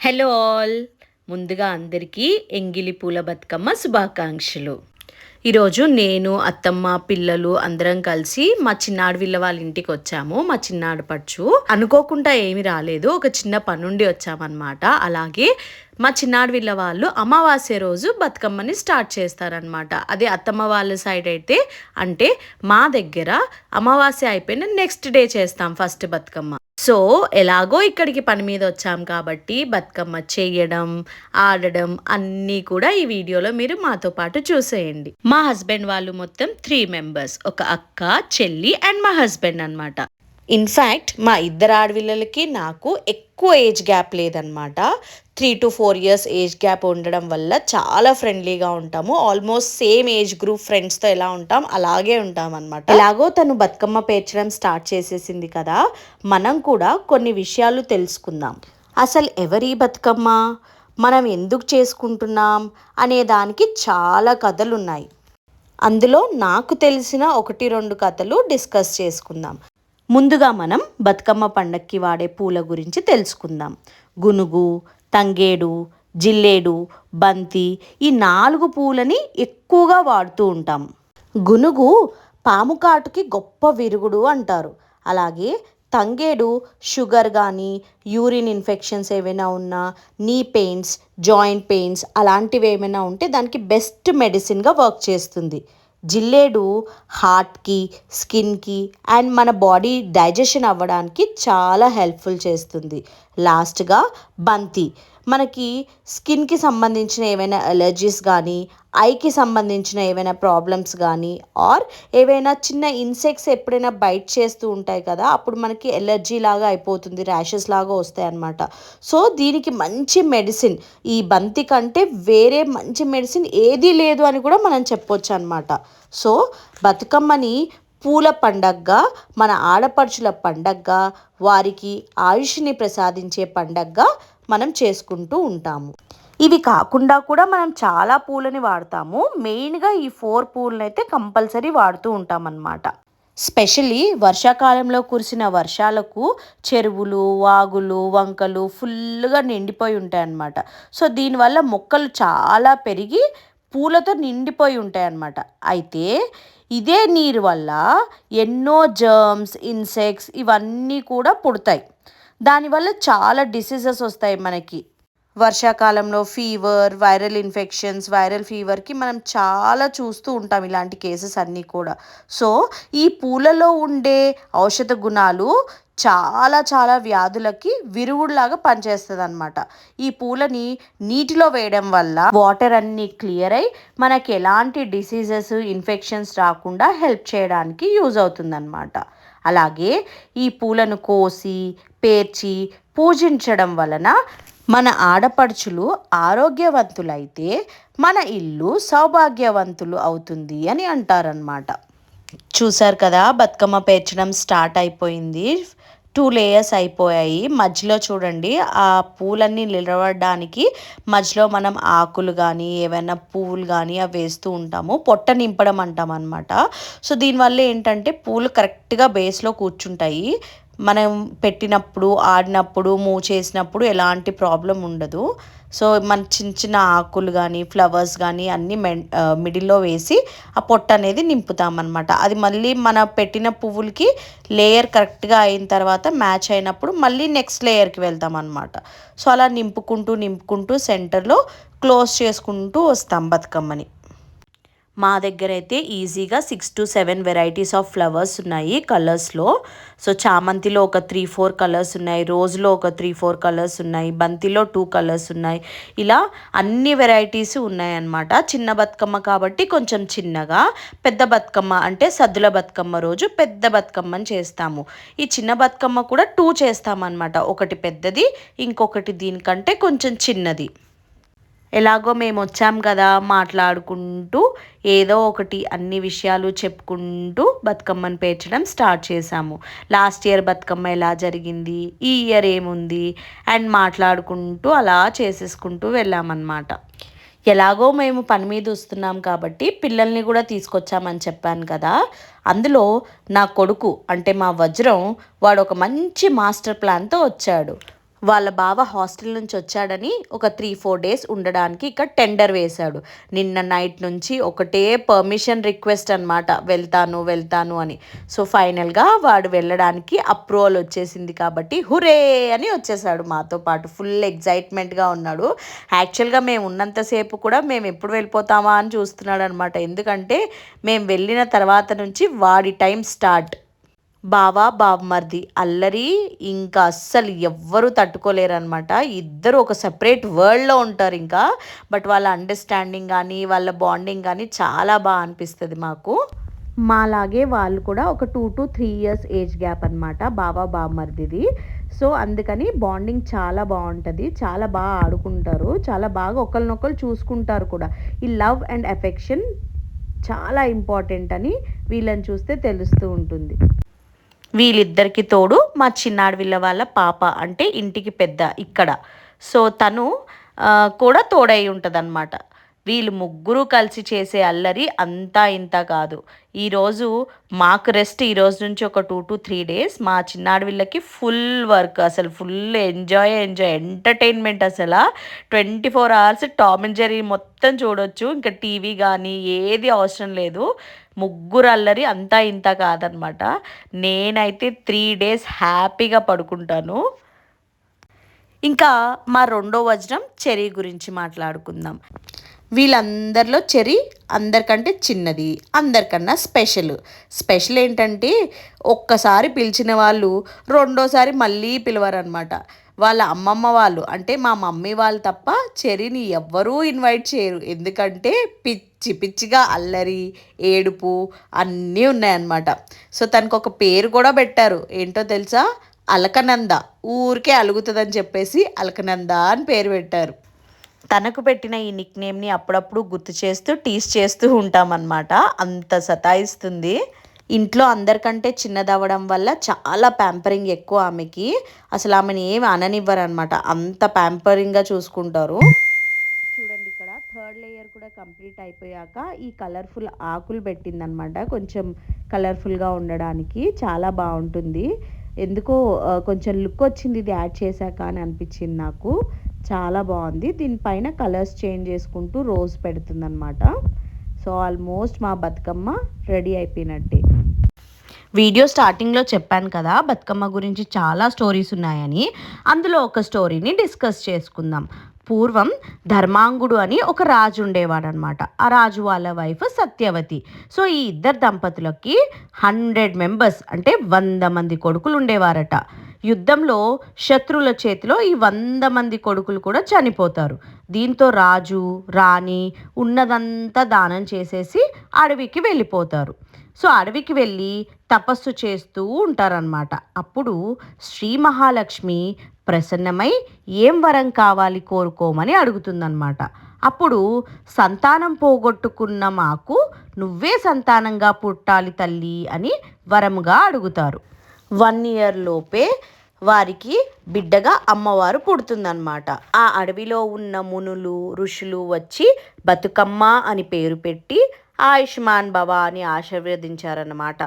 Hello all. ముందుగా అందరికీ ఎంగిలి పూల బతుకమ్మ శుభాకాంక్షలు. ఈరోజు నేను అత్తమ్మ పిల్లలు అందరం కలిసి మా చిన్నాడు వీళ్ళ వాళ్ళ ఇంటికి వచ్చాము. మా చిన్నాడు పచ్చు అనుకోకుండా ఏమీ రాలేదు. ఒక చిన్న పనుండి వచ్చామన్నమాట. అలాగే మా చిన్నాడు వీళ్ళ వాళ్ళు అమావాస్య రోజు బతుకమ్మని స్టార్ట్ చేస్తారనమాట అదే అత్తమ్మ వాళ్ళ సైడ్ అయితే అంటే మా దగ్గర అమావాస్య అయిపోయిన నెక్స్ట్ డే చేస్తాం ఫస్ట్ బతుకమ్మ. సో ఎలాగో ఇక్కడికి పని మీద వచ్చాం కాబట్టి బతుకమ్మ చేయడం ఆడడం అన్నీ కూడా ఈ వీడియోలో మీరు మాతో పాటు చూసేయండి. మా హస్బెండ్ వాళ్ళు మొత్తం త్రీ మెంబర్స్ ఒక అక్క చెల్లి అండ్ మా హస్బెండ్ అనమాట ఇన్ఫ్యాక్ట్ మా ఇద్దరు ఆడపిల్లలకి నాకు ఎక్కువ ఏజ్ గ్యాప్ లేదనమాట three to four years age gap ఉండడం వల్ల చాలా ఫ్రెండ్లీగా ఉంటాము. ఆల్మోస్ట్ సేమ్ ఏజ్ గ్రూప్ ఫ్రెండ్స్తో ఎలా ఉంటాం అలాగే ఉంటాం అనమాట ఎలాగో తను బతుకమ్మ పేర్చడం స్టార్ట్ చేసేసింది కదా మనం కూడా కొన్ని విషయాలు తెలుసుకుందాం. అసలు ఎవరి బతుకమ్మ? మనం ఎందుకు చేసుకుంటున్నాం? అనే దానికి చాలా కథలు ఉన్నాయి అందులో నాకు తెలిసిన ఒకటి రెండు కథలు డిస్కస్ చేసుకుందాం. ముందుగా మనం బతుకమ్మ పండక్కి వాడే పూల గురించి తెలుసుకుందాం. గునుగు తంగేడు జిల్లేడు బంతి ఈ నాలుగు పూలని ఎక్కువగా వాడుతూ ఉంటాం. గునుగు పాము కాటుకి గొప్ప విరుగుడు అంటారు. అలాగే తంగేడు షుగర్ కానీ యూరిన్ ఇన్ఫెక్షన్స్ ఏమైనా ఉన్నా నీ పెయిన్స్ జాయింట్ పెయిన్స్ అలాంటివి ఏమైనా ఉంటే దానికి బెస్ట్ మెడిసిన్గా వర్క్ చేస్తుంది. జిల్లేడు హార్ట్కి స్కిన్కి అండ్ మన బాడీ డైజెషన్ అవ్వడానికి చాలా హెల్ప్ఫుల్ చేస్తుంది. లాస్ట్గా బంతి. మనకి స్కిన్కి సంబంధించిన ఏవైనా ఎలర్జీస్ కానీ ఐకి సంబంధించిన ఏవైనా ప్రాబ్లమ్స్ కానీ ఆర్ ఏవైనా చిన్న ఇన్సెక్ట్స్ ఎప్పుడైనా బైట్ చేస్తూ ఉంటాయి కదా అప్పుడు మనకి ఎలర్జీ లాగా అయిపోతుంది ర్యాషెస్ లాగా వస్తాయి అన్నమాట. సో దీనికి మంచి మెడిసిన్ ఈ బంతి కంటే వేరే మంచి మెడిసిన్ ఏదీ లేదు అని కూడా మనం చెప్పొచ్చు అనమాట సో బతుకమ్మని పూల పండగగా మన ఆడపడుచుల పండగగా వారికి ఆయుష్ని ప్రసాదించే పండగగా మనం చేసుకుంటూ ఉంటాము. ఇవి కాకుండా కూడా మనం చాలా పూలని వాడతాము. మెయిన్గా ఈ ఫోర్ పూలను అయితే కంపల్సరీ వాడుతూ ఉంటామన్నమాట. స్పెషలీ వర్షాకాలంలో కురిసిన వర్షాలకు చెరువులు వాగులు వంకలు ఫుల్గా నిండిపోయి ఉంటాయి అన్నమాట సో దీనివల్ల మొక్కలు చాలా పెరిగి పూలతో నిండిపోయి ఉంటాయి అన్నమాట అయితే ఇదే నీరు వల్ల ఎన్నో జర్మ్స్ ఇన్సెక్ట్స్ ఇవన్నీ కూడా పుడతాయి. దానివల్ల చాలా డిసీజెస్ వస్తాయి మనకి. వర్షాకాలంలో ఫీవర్ వైరల్ ఇన్ఫెక్షన్స్ వైరల్ ఫీవర్కి మనం చాలా చూస్తూ ఉంటాం ఇలాంటి కేసెస్ అన్నీ కూడా. సో ఈ పూలలో ఉండే ఔషధ గుణాలు చాలా చాలా వ్యాధులకి విరుగుడులాగా పనిచేస్తుంది అనమాట ఈ పూలని నీటిలో వేయడం వల్ల వాటర్ అన్ని క్లియర్ అయి మనకి ఎలాంటి డిసీజెస్ ఇన్ఫెక్షన్స్ రాకుండా హెల్ప్ చేయడానికి యూజ్ అవుతుందన్నమాట. అలాగే ఈ పూలను కోసి పేర్చి పూజించడం వలన మన ఆడపడుచులు ఆరోగ్యవంతులైతే మన ఇల్లు సౌభాగ్యవంతులు అవుతుంది అని అంటారనమాట చూసారు కదా బతుకమ్మ పేర్చడం స్టార్ట్ అయిపోయింది. టూ లేయర్స్ అయిపోయాయి. మధ్యలో చూడండి ఆ పూలన్నీ నిలబడడానికి మధ్యలో మనం ఆకులు కానీ ఏమైనా పువ్వులు కానీ అవి వేస్తూ ఉంటాము. పొట్ట నింపడం అంటాం అనమాట సో దీనివల్ల ఏంటంటే పూలు కరెక్ట్గా బేస్లో కూర్చుంటాయి. మనం పెట్టినప్పుడు ఆడినప్పుడు మూవ్ చేసినప్పుడు ఎలాంటి ప్రాబ్లం ఉండదు. సో మన చిన్న చిన్న ఆకులు కానీ ఫ్లవర్స్ కానీ అన్నీ మెన్ మిడిల్లో వేసి ఆ పొట్ట అనేది నింపుతామన్నమాట. అది మళ్ళీ మన పెట్టిన పువ్వులకి లేయర్ కరెక్ట్గా అయిన తర్వాత మ్యాచ్ అయినప్పుడు మళ్ళీ నెక్స్ట్ లేయర్కి వెళ్తాం అనమాట సో అలా నింపుకుంటూ నింపుకుంటూ సెంటర్లో క్లోజ్ చేసుకుంటూ వస్తాం బతుకమ్మని. మా దగ్గర అయితే ఈజీగా six to seven varieties of flowers ఉన్నాయి కలర్స్లో సో చామంతిలో ఒక త్రీ ఫోర్ కలర్స్ ఉన్నాయి రోజులో ఒక త్రీ ఫోర్ కలర్స్ ఉన్నాయి బంతిలో టూ కలర్స్ ఉన్నాయి. ఇలా అన్ని వెరైటీస్ ఉన్నాయన్నమాట చిన్న బతుకమ్మ కాబట్టి కొంచెం చిన్నగా పెద్ద బతుకమ్మ అంటే సద్దుల బతుకమ్మ రోజు పెద్ద బతుకమ్మని చేస్తాము. ఈ చిన్న బతుకమ్మ కూడా టూ చేస్తామన్నమాట. ఒకటి పెద్దది ఇంకొకటి దీనికంటే కొంచెం చిన్నది. ఎలాగో మేము వచ్చాం కదా మాట్లాడుకుంటూ ఏదో ఒకటి అన్ని విషయాలు చెప్పుకుంటూ బతుకమ్మను పేర్చడం స్టార్ట్ చేశాము. లాస్ట్ ఇయర్ బతుకమ్మ ఎలా జరిగింది? ఈ ఇయర్ ఏముంది? అండ్ మాట్లాడుకుంటూ అలా చేసేసుకుంటూ వెళ్ళామన్నమాట. ఎలాగో మేము పని మీద వస్తున్నాం కాబట్టి పిల్లల్ని కూడా తీసుకొచ్చామని చెప్పాను కదా. అందులో నా కొడుకు అంటే మా వజ్రం వాడు ఒక మంచి మాస్టర్ ప్లాన్తో వచ్చాడు. వాళ్ళ బావ హాస్టల్ నుంచి వచ్చాడని ఒక త్రీ ఫోర్ డేస్ ఉండడానికి ఇక్కడ టెండర్ వేశాడు. నిన్న నైట్ నుంచి ఒకటే పర్మిషన్ రిక్వెస్ట్ అనమాట వెళ్తాను వెళ్తాను అని. సో ఫైనల్గా వాడు వెళ్ళడానికి అప్రూవల్ వచ్చేసింది కాబట్టి హురే అని వచ్చేసాడు మాతో పాటు. ఫుల్ ఎగ్జైట్మెంట్గా ఉన్నాడు. యాక్చువల్గా మేము ఉన్నంతసేపు కూడా మేము ఎప్పుడు వెళ్ళిపోతామా అని చూస్తున్నాడు అనమాట ఎందుకంటే మేము వెళ్ళిన తర్వాత నుంచి వాడి టైం స్టార్ట్. బావా బావమర్ది అల్లరి ఇంకా అస్సలు ఎవ్వరూ తట్టుకోలేరనమాట ఇద్దరు ఒక సెపరేట్ వరల్డ్లో ఉంటారు ఇంకా. బట్ వాళ్ళ అండర్స్టాండింగ్ కానీ వాళ్ళ బాండింగ్ కానీ చాలా బాగా అనిపిస్తుంది మాకు. మాలాగే వాళ్ళు కూడా ఒక two to three years age gap అనమాట బావా బావమర్దిది సో అందుకని బాండింగ్ చాలా బాగుంటుంది. చాలా బాగా ఆడుకుంటారు. చాలా బాగా ఒకరినొకరు చూసుకుంటారు కూడా. ఈ లవ్ అండ్ ఎఫెక్షన్ చాలా ఇంపార్టెంట్ అని వీళ్ళని చూస్తే తెలుస్తూ ఉంటుంది. వీళ్ళిద్దరికి తోడు మా చిన్నాడు వీళ్ళ వాళ్ళ పాప అంటే ఇంటికి పెద్ద ఇక్కడ. సో తను కూడా తోడై ఉంటుంది అనమాట వీళ్ళు ముగ్గురు కలిసి చేసే అల్లరి అంతా ఇంత కాదు. ఈరోజు మాకు రెస్ట్ ఈరోజు నుంచి ఒక టూ టు త్రీ డేస్ మా చిన్నాడు వీళ్ళకి ఫుల్ వర్క్ అసలు ఫుల్ ఎంజాయ్ ఎంజాయ్ ఎంటర్టైన్మెంట్ అసలు. Twenty four hours Tom and Jerry మొత్తం చూడొచ్చు. ఇంకా టీవీ కానీ ఏది అవసరం లేదు. ముగ్గురు అల్లరి అంతా ఇంత కాదనమాట. నేనైతే త్రీ డేస్ హ్యాపీగా పడుకుంటాను. ఇంకా మా రెండో వజ్రం చెరీ గురించి మాట్లాడుకుందాం. వీళ్ళందరిలో చెరి అందరికంటే చిన్నది అందరికన్నా స్పెషల్. స్పెషల్ ఏంటంటే ఒక్కసారి పిలిచిన వాళ్ళు రెండోసారి మళ్ళీ పిలవరనమాట వాళ్ళ అమ్మమ్మ వాళ్ళు అంటే మా మమ్మీ వాళ్ళు తప్ప చెరిని ఎవ్వరూ ఇన్వైట్ చేయరు. ఎందుకంటే పిచ్చి పిచ్చిగా అల్లరి ఏడుపు అన్నీ ఉన్నాయన్నమాట. సో తనకు ఒక పేరు కూడా పెట్టారు. ఏంటో తెలుసా? అలకనంద. ఊరికే అలుగుతుందని చెప్పేసి అలకనంద అని పేరు పెట్టారు. తనకు పెట్టిన ఈ నిక్ నేమ్ని అప్పుడప్పుడు గుర్తు చేస్తూ టీస్ చేస్తూ ఉంటామన్నమాట. అంత సతాయిస్తుంది. ఇంట్లో అందరికంటే చిన్నదవ్వడం వల్ల చాలా ప్యాంపరింగ్ ఎక్కువ ఆమెకి. అసలు ఆమెను ఏమి అననివ్వరు అనమాట అంత ప్యాంపరింగ్గా చూసుకుంటారు. చూడండి ఇక్కడ థర్డ్ లేయర్ కూడా కంప్లీట్ అయిపోయాక ఈ కలర్ఫుల్ ఆకులు పెట్టిందనమాట కొంచెం కలర్ఫుల్గా ఉండడానికి చాలా బాగుంటుంది. ఎందుకో కొంచెం లుక్ వచ్చింది ఇది యాడ్ చేశాక అని అనిపించింది నాకు. చాలా బాగుంది. దీనిపైన కలర్స్ చేంజ్ చేసుకుంటూ రోజ్ పెడుతుందనమాట సో ఆల్మోస్ట్ మా బతుకమ్మ రెడీ అయిపోయినట్టే. వీడియో స్టార్టింగ్లో చెప్పాను కదా బతుకమ్మ గురించి చాలా స్టోరీస్ ఉన్నాయని. అందులో ఒక స్టోరీని డిస్కస్ చేసుకుందాం. పూర్వం ధర్మాంగుడు అని ఒక రాజు ఉండేవాడు అనమాట ఆ రాజు వాళ్ళ వైఫ్ సత్యవతి. సో ఈ ఇద్దరు దంపతులకి హండ్రెడ్ మెంబర్స్ అంటే వంద మంది కొడుకులు ఉండేవారట. యుద్ధంలో శత్రువుల చేతిలో ఈ వంద మంది కొడుకులు కూడా చనిపోతారు. దీంతో రాజు రాణి ఉన్నదంతా దానం చేసేసి అడవికి వెళ్ళిపోతారు. సో అడవికి వెళ్ళి తపస్సు చేస్తూ ఉంటారనమాట అప్పుడు శ్రీ మహాలక్ష్మి ప్రసన్నమై ఏం వరం కావాలి కోరుకోమని అడుగుతుందనమాట అప్పుడు సంతానం పోగొట్టుకున్న మాకు నువ్వే సంతానంగా పుట్టాలి తల్లి అని వరముగా అడుగుతారు. వన్ ఇయర్ లోపే వారికి బిడ్డగా అమ్మవారు పుడుతుందన్నమాట. ఆ అడవిలో ఉన్న మునులు ఋషులు వచ్చి బతుకమ్మ అని పేరు పెట్టి ఆయుష్మాన్ భవ అని ఆశీర్వదించారన్నమాట.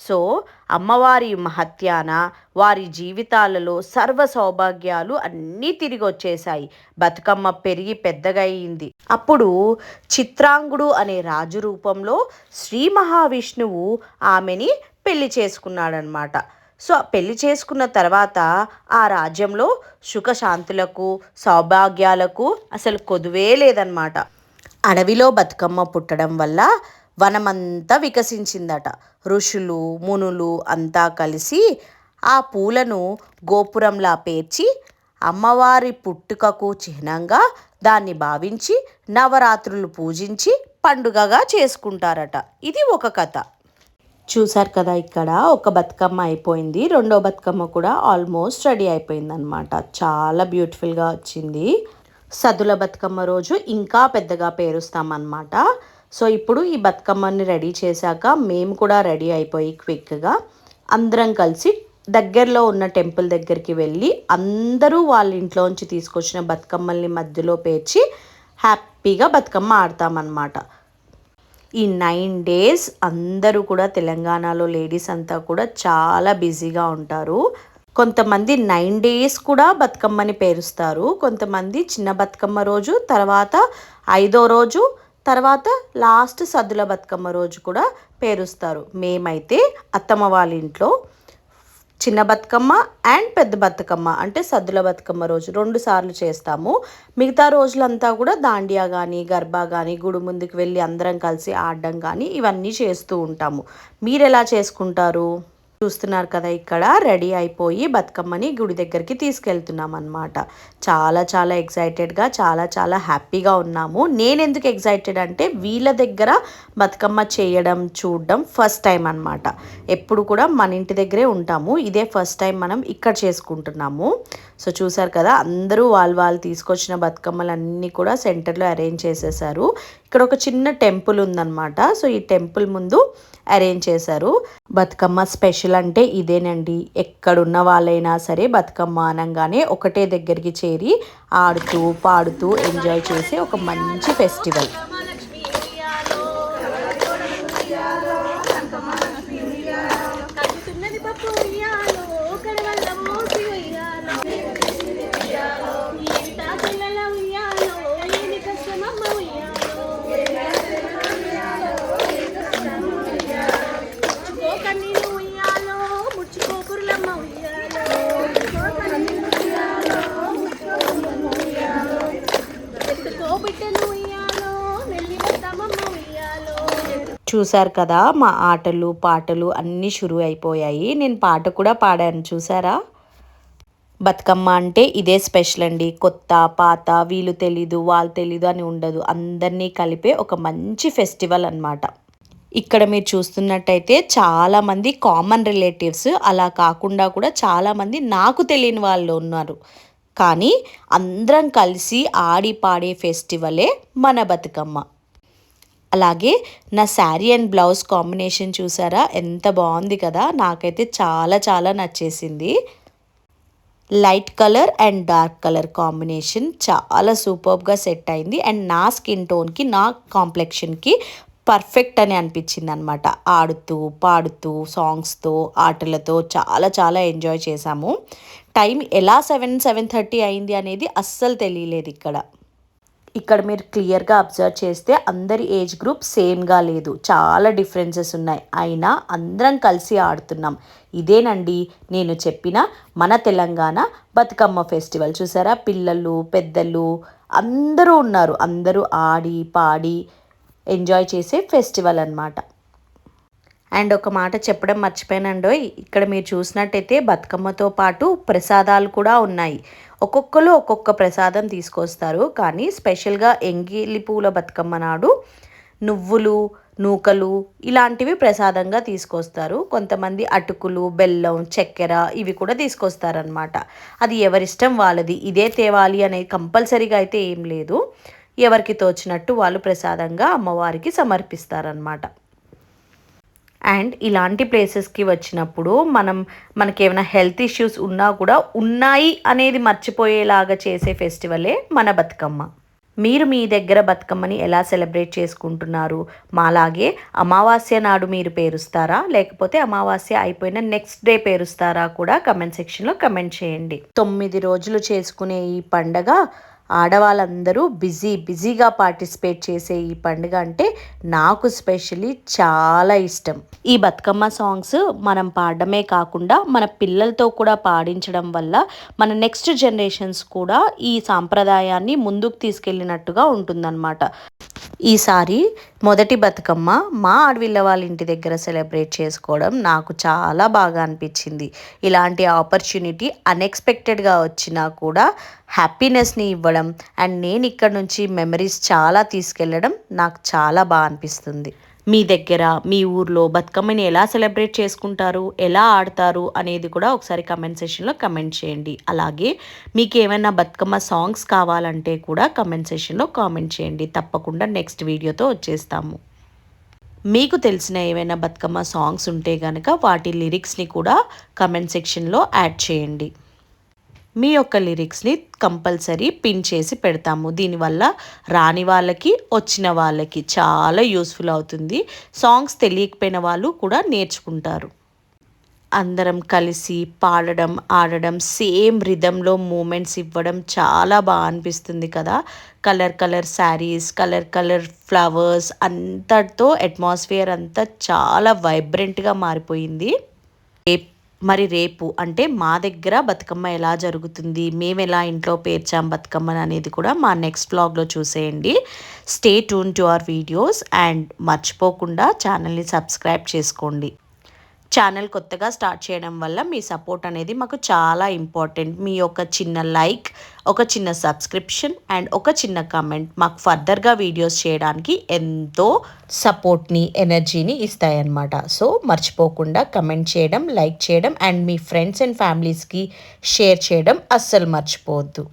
సో అమ్మవారి మహత్యాన వారి జీవితాలలో సర్వ సౌభాగ్యాలు అన్నీ తిరిగి వచ్చేశాయి బతుకమ్మ పెరిగి పెద్దగా అయింది అప్పుడు చిత్రాంగుడు అనే రాజు రూపంలో శ్రీ మహావిష్ణువు ఆమెని పెళ్ళి చేసుకున్నాడనమాట సో పెళ్ళి చేసుకున్న తర్వాత ఆ రాజ్యంలో సుఖశాంతులకు సౌభాగ్యాలకు అసలు కొదువే లేదనమాట అడవిలో బతుకమ్మ పుట్టడం వల్ల వనమంతా వికసించిందట. ఋషులు మునులు అంతా కలిసి ఆ పూలను గోపురంలా పేర్చి అమ్మవారి పుట్టుకకు చిహ్నంగా దాన్ని భావించి నవరాత్రులు పూజించి పండుగగా చేసుకుంటారట. ఇది ఒక కథ. చూసారు కదా ఇక్కడ ఒక బతుకమ్మ అయిపోయింది. రెండో బతుకమ్మ కూడా ఆల్మోస్ట్ రెడీ అయిపోయింది అనమాట చాలా బ్యూటిఫుల్గా వచ్చింది. సదుల బతుకమ్మ రోజు ఇంకా పెద్దగా పేరుస్తామన్నమాట. సో ఇప్పుడు ఈ బతుకమ్మని రెడీ చేశాక మేము కూడా రెడీ అయిపోయి క్విక్గా అందరం కలిసి దగ్గరలో ఉన్న టెంపుల్ దగ్గరికి వెళ్ళి అందరూ వాళ్ళ ఇంట్లోంచి తీసుకొచ్చిన బతుకమ్మల్ని మధ్యలో పేర్చి హ్యాపీగా బతుకమ్మ ఆడతామన్నమాట. ఈ నైన్ డేస్ అందరూ కూడా తెలంగాణలో లేడీస్ అంతా కూడా చాలా బిజీగా ఉంటారు. కొంతమంది నైన్ డేస్ కూడా బతుకమ్మని పేరుస్తారు. కొంతమంది చిన్న బతుకమ్మ రోజు తర్వాత ఐదో రోజు తర్వాత లాస్ట్ సద్దుల బతుకమ్మ రోజు కూడా పేరుస్తారు. మేమైతే అత్తమ్మ వాళ్ళ ఇంట్లో చిన్న బతుకమ్మ అండ్ పెద్ద బతుకమ్మ అంటే సద్దుల బతుకమ్మ రోజు రెండు సార్లు చేస్తాము. మిగతా రోజులంతా కూడా దాండియా కానీ గర్భా కానీ గుడి ముందుకు వెళ్ళి అందరం కలిసి ఆడడం కానీ ఇవన్నీ చేస్తూ ఉంటాము. మీరు ఎలా చేసుకుంటారు? చూస్తున్నారు కదా ఇక్కడ రెడీ అయిపోయి బతుకమ్మని గుడి దగ్గరికి తీసుకెళ్తున్నాం అనమాట చాలా చాలా ఎగ్జైటెడ్గా చాలా చాలా హ్యాపీగా ఉన్నాము. నేను ఎందుకు ఎగ్జైటెడ్ అంటే వీళ్ళ దగ్గర బతుకమ్మ చేయడం చూడడం ఫస్ట్ టైం అనమాట ఎప్పుడు కూడా మన ఇంటి దగ్గరే ఉంటాము. ఇదే ఫస్ట్ టైం మనం ఇక్కడ చేసుకుంటున్నాము. సో చూసారు కదా అందరూ వాళ్ళు వాళ్ళు తీసుకొచ్చిన బతుకమ్మలన్నీ కూడా సెంటర్లో అరేంజ్ చేసేసారు. ఇక్కడ ఒక చిన్న టెంపుల్ ఉందన్నమాట. సో ఈ టెంపుల్ ముందు అరేంజ్ చేశారు. బతుకమ్మ స్పెషల్ అంటే ఇదేనండి. ఎక్కడున్న వాళ్ళైనా సరే బతుకమ్మ అనగానే ఒకటే దగ్గరికి చేరి ఆడుతూ పాడుతూ ఎంజాయ్ చేసే ఒక మంచి ఫెస్టివల్ చూశారు కదా మా ఆటలు పాటలు అన్నీ షురు అయిపోయాయి. నేను పాట కూడా పాడాను చూసారా బతుకమ్మ అంటే ఇదే స్పెషల్ అండి. కొత్త పాత వీళ్ళు తెలీదు వాళ్ళు తెలీదు అని ఉండదు. అందరినీ కలిపే ఒక మంచి ఫెస్టివల్ అనమాట ఇక్కడ మీరు చూస్తున్నట్టయితే చాలామంది కామన్ రిలేటివ్స్ అలా కాకుండా కూడా చాలామంది నాకు తెలియని వాళ్ళు ఉన్నారు. కానీ అందరం కలిసి ఆడి పాడే ఫెస్టివలే మన బతుకమ్మ. అలాగే నా శారీ అండ్ బ్లౌజ్ కాంబినేషన్ చూసారా? ఎంత బాగుంది కదా? నాకైతే చాలా చాలా నచ్చేసింది. Light colour and dark colour combination చాలా సూపర్గా సెట్ అయింది. అండ్ నా స్కిన్ టోన్కి నా కాంప్లెక్షన్కి పర్ఫెక్ట్ అని అనిపించింది అనమాట ఆడుతూ పాడుతూ సాంగ్స్తో ఆటలతో చాలా చాలా ఎంజాయ్ చేశాము. టైం ఎలా సెవెన్ సెవెన్ థర్టీ అయింది అనేది అస్సలు తెలియలేదు ఇక్కడ. ఇక్కడ మీరు క్లియర్గా అబ్జర్వ్ చేస్తే అందరి ఏజ్ గ్రూప్ సేమ్గా లేదు. చాలా డిఫరెన్సెస్ ఉన్నాయి. అయినా అందరం కలిసి ఆడుతున్నాం. ఇదేనండి నేను చెప్పిన మన తెలంగాణ బతుకమ్మ ఫెస్టివల్. చూసారా? పిల్లలు పెద్దలు అందరూ ఉన్నారు. అందరూ ఆడి పాడి ఎంజాయ్ చేసే ఫెస్టివల్ అనమాట అండ్ ఒక మాట చెప్పడం మర్చిపోయానండో ఇక్కడ మీరు చూసినట్టయితే బతుకమ్మతో పాటు ప్రసాదాలు కూడా ఉన్నాయి. ఒక్కొక్కరు ఒక్కొక్క ప్రసాదం తీసుకొస్తారు. కానీ స్పెషల్గా ఎంగిలి పూల బతుకమ్మ నాడు నువ్వులు నూకలు ఇలాంటివి ప్రసాదంగా తీసుకొస్తారు. కొంతమంది అటుకులు బెల్లం చక్కెర ఇవి కూడా తీసుకొస్తారనమాట అది ఎవరిష్టం వాళ్ళది. ఇదే తేవాలి అనేది కంపల్సరీగా అయితే ఏం లేదు. ఎవరికి తోచినట్టు వాళ్ళు ప్రసాదంగా అమ్మవారికి సమర్పిస్తారనమాట అండ్ ఇలాంటి ప్లేసెస్కి వచ్చినప్పుడు మనం మనకేమైనా హెల్త్ ఇష్యూస్ ఉన్నా కూడా ఉన్నాయి అనేది మర్చిపోయేలాగా చేసే ఫెస్టివలే మన బతుకమ్మ. మీరు మీ దగ్గర బతుకమ్మని ఎలా సెలబ్రేట్ చేసుకుంటున్నారు? మాలాగే అమావాస్య నాడు మీరు పేరుస్తారా? లేకపోతే అమావాస్య అయిపోయిన నెక్స్ట్ డే పేరుస్తారా? కూడా కమెంట్ సెక్షన్లో కమెంట్ చేయండి. తొమ్మిది రోజులు చేసుకునే ఈ పండగ ఆడవాళ్ళందరూ బిజీ బిజీగా పార్టిసిపేట్ చేసే ఈ పండుగ అంటే నాకు స్పెషలీ చాలా ఇష్టం. ఈ బతుకమ్మ సాంగ్స్ మనం పాడడమే కాకుండా మన పిల్లలతో కూడా పాడించడం వల్ల మన నెక్స్ట్ జనరేషన్స్ కూడా ఈ సాంప్రదాయాన్ని ముందుకు తీసుకెళ్ళినట్టుగా ఉంటుందన్నమాట. ఈసారి మొదటి బతుకమ్మ మా ఆడవిళ్ళ వాళ్ళ ఇంటి దగ్గర సెలబ్రేట్ చేసుకోవడం నాకు చాలా బాగా అనిపించింది. ఇలాంటి ఆపర్చునిటీ అన్ఎక్స్పెక్టెడ్గా వచ్చినా కూడా హ్యాపీనెస్ని ఇవ్వడం అండ్ నేను ఇక్కడ నుంచి మెమరీస్ చాలా తీసుకెళ్ళడం నాకు చాలా బాగా అనిపిస్తుంది. మీ దగ్గర మీ ఊర్లో బతుకమ్మని ఎలా సెలబ్రేట్ చేసుకుంటారు ఎలా ఆడతారు అనేది కూడా ఒకసారి కమెంట్ సెషన్లో కమెంట్ చేయండి. అలాగే మీకు ఏమైనా బతుకమ్మ సాంగ్స్ కావాలంటే కూడా కమెంట్ సెషన్లో కామెంట్ చేయండి. తప్పకుండా నెక్స్ట్ వీడియోతో వచ్చేస్తాము. మీకు తెలిసిన ఏమైనా బతుకమ్మ సాంగ్స్ ఉంటే కనుక వాటి లిరిక్స్ని కూడా కమెంట్ సెక్షన్లో యాడ్ చేయండి. మీ యొక్క లిరిక్స్ని కంపల్సరీ పిన్ చేసి పెడతాము. దీనివల్ల రాని వాళ్ళకి వచ్చిన వాళ్ళకి చాలా యూస్ఫుల్ అవుతుంది. సాంగ్స్ తెలియకపోయిన వాళ్ళు కూడా నేర్చుకుంటారు. అందరం కలిసి పాడడం ఆడడం సేమ్ రిధంలో మూమెంట్స్ ఇవ్వడం చాలా బాగా అనిపిస్తుంది కదా. Colour colour saris colour colour flowers అంతటితో అట్మాస్ఫియర్ అంతా చాలా వైబ్రెంట్గా మారిపోయింది. మరి రేపు అంటే మా దగ్గర బతుకమ్మ ఎలా జరుగుతుంది మేము ఎలా ఇంట్లో పేర్చాం బతుకమ్మని అనేది కూడా మా నెక్స్ట్ వ్లాగ్లో చూసేయండి. Stay tune to our videos and మర్చిపోకుండా ఛానల్ని సబ్స్క్రైబ్ చేసుకోండి. ఛానల్ కొత్తగా స్టార్ట్ చేయడం వల్ల మీ సపోర్ట్ అనేది మాకు చాలా ఇంపార్టెంట్. మీ యొక్క చిన్న లైక్ ఒక చిన్న సబ్స్క్రిప్షన్ అండ్ ఒక చిన్న కమెంట్ మాకు ఫర్దర్గా వీడియోస్ చేయడానికి ఎంతో సపోర్ట్ని ఎనర్జీని ఇస్తాయన్నమాట. సో మర్చిపోకుండా కమెంట్ చేయడం లైక్ చేయడం అండ్ మీ ఫ్రెండ్స్ అండ్ ఫ్యామిలీస్కి షేర్ చేయడం అస్సలు మర్చిపోవద్దు.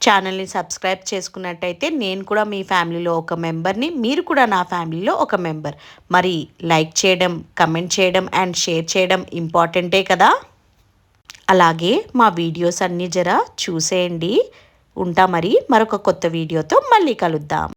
ఛానల్ని సబ్స్క్రైబ్ చేసుకున్నట్టయితే నేను కూడా మీ ఫ్యామిలీలో ఒక మెంబర్ని మీరు కూడా నా ఫ్యామిలీలో ఒక మెంబర్. మరి లైక్ చేయడం కమెంట్ చేయడం అండ్ షేర్ చేయడం ఇంపార్టెంటే కదా? అలాగే మా వీడియోస్ అన్నీ జర చూసేయండి. ఉంటా మరి మరొక కొత్త వీడియోతో మళ్ళీ కలుద్దాం.